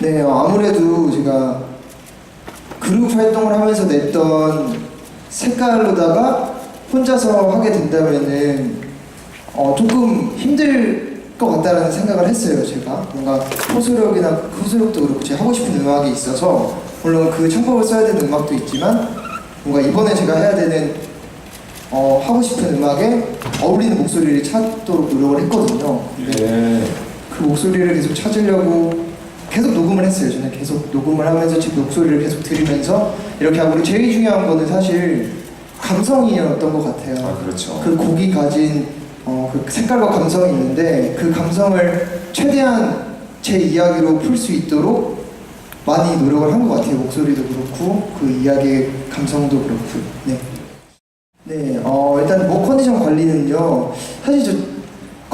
네, 어, 아무래도 제가 그룹 활동을 하면서 냈던 색깔로다가 혼자서 하게 된다면은 어, 조금 힘들 것 같다라는 생각을 했어요. 제가 뭔가 호소력이나 호소력도 그렇고 제가 하고 싶은 음악이 있어서 물론 그 창법을 써야 되는 음악도 있지만 뭔가 이번에 제가 해야 되는 어, 하고 싶은 음악에 어울리는 목소리를 찾도록 노력을 했거든요. 근데 예. 그 목소리를 계속 찾으려고 계속 녹음을 했어요. 저는 계속 녹음을 하면서 제 목소리를 계속 들으면서 이렇게 하고 그리고 제일 중요한 거는 사실 감성이었던 것 같아요. 아 그렇죠. 그 곡이 가진 어, 그 색깔과 감성이 있는데 그 감성을 최대한 제 이야기로 풀 수 있도록 많이 노력을 한 것 같아요. 목소리도 그렇고 그 이야기의 감성도 그렇고. 네. 네, 어, 일단 목 컨디션 관리는요. 사실 저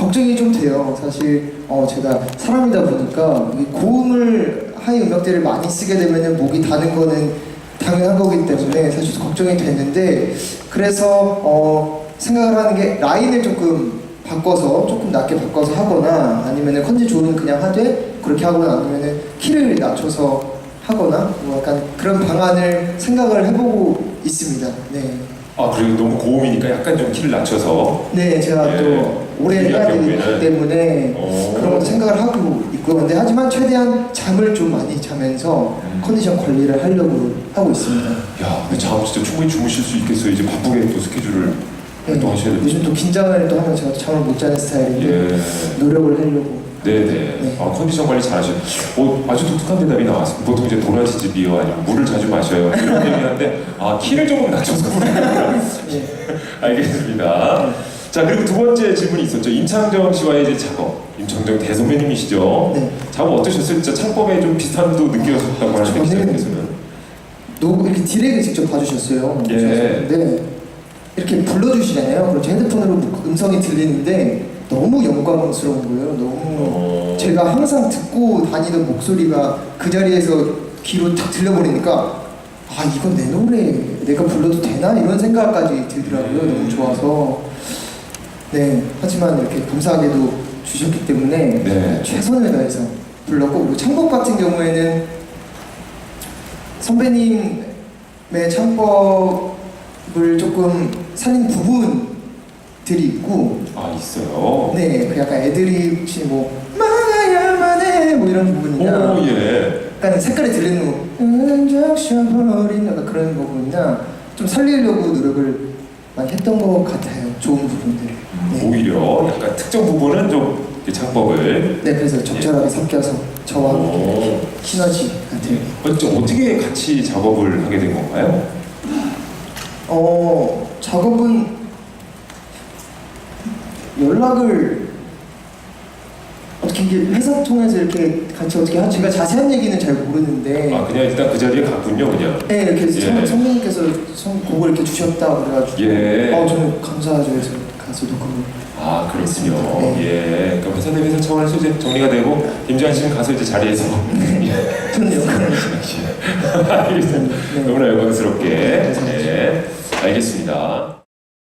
걱정이 좀 돼요. 사실 어, 제가 사람이다 보니까 이 고음을 하이 음역대를 많이 쓰게 되면은 목이 다는 거는 당연한 거기 때문에 사실 걱정이 됐는데 그래서 어, 생각을 하는 게 라인을 조금 바꿔서 조금 낮게 바꿔서 하거나 아니면은 컨디 좋으면 그냥 하되 그렇게 하거나 아니면은 키를 낮춰서 하거나 뭐 약간 그런 방안을 생각을 해보고 있습니다. 네. 아 그리고 너무 고음이니까 약간 좀 키를 낮춰서. 네, 제가 예. 또 오래 해야 되기 경우에는. 때문에 어. 그런 것도 생각을 하고 있고요. 근데 하지만 최대한 잠을 좀 많이 자면서 음. 컨디션 관리를 하려고 하고 있습니다. 야, 근데 잠 진짜 충분히 주무실 수 있겠어요. 이제 바쁘게 또 스케줄을 네, 요즘 또 긴장을 또 하면 제가 또 잠을 못 자는 스타일인데 예. 노력을 하려고. 네네. 네. 아, 컨디션 관리 잘하셔요. 어, 아주 독특한 대답이 나왔습니다. 보통 이제 도라지 집이요, 아니면 물을 자주 마셔요. 이런 얘기하는데, 아, 키를 조금 낮춰서 부르는구나. 네. 알겠습니다. 자, 그리고 두 번째 질문이 있었죠. 임창정 씨와의 이제 작업. 임창정 대선배님이시죠. 네. 작업 어떠셨어요? 진짜 창법에 좀 비슷함도 느껴졌다고 하는데, 저는. 녹 이렇게 디렉을 직접 봐주셨어요. 예. 근데 이렇게 불러주시잖아요. 제 핸드폰으로 음성이 들리는데 너무 영광스러운 거예요. 너무 어... 제가 항상 듣고 다니던 목소리가 그 자리에서 귀로 탁 들려버리니까 아 이건 내 노래 내가 불러도 되나 이런 생각까지 들더라고요. 음. 너무 좋아서 네 하지만 이렇게 감사하게도 주셨기 때문에 네. 최선을 다해서 불렀고 그리고 창법 같은 경우에는 선배님의 창법 을 조금 살린 부분들이 있고 아, 있어요. 네, 그 약간 애들이 혹시 뭐 막아야만 해뭐 이런 부분이나 오, 예. 약간 색깔이 들리는 뭐 은적셔버린 약간 그런 부분이나 좀 살리려고 노력을 많이 했던 것 같아요. 좋은 부분들. 네, 오히려 약간 특정 부분은 좀 이렇게 창법을 네 그래서 적절하게 섞여서 저와 함께 오. 시너지 같은. 어째 어떻게 같이 작업을 하게 된 건가요? 어 작업은 연락을 어떻게 이게 회사 통해서 이렇게 같이 어떻게 하지? 제가 자세한 얘기는 잘 모르는데. 아 그냥 일단 그 자리에 갔군요, 그냥. 네, 이렇게 예. 선- 선배님께서 선- 곡을 이렇게 주셨다 그래가지고 예. 어 저는 감사하죠 해서 가서 녹음을 아 그렇군요. 네. 예. 그럼 회사 내 회사 차원에서 이제 정리가 되고 김지한 씨는 가서 이제 자리에서. 예. 역할을 알겠습니다. 네. 너무나 영광스럽게. 감사합니다. 예. 알겠습니다.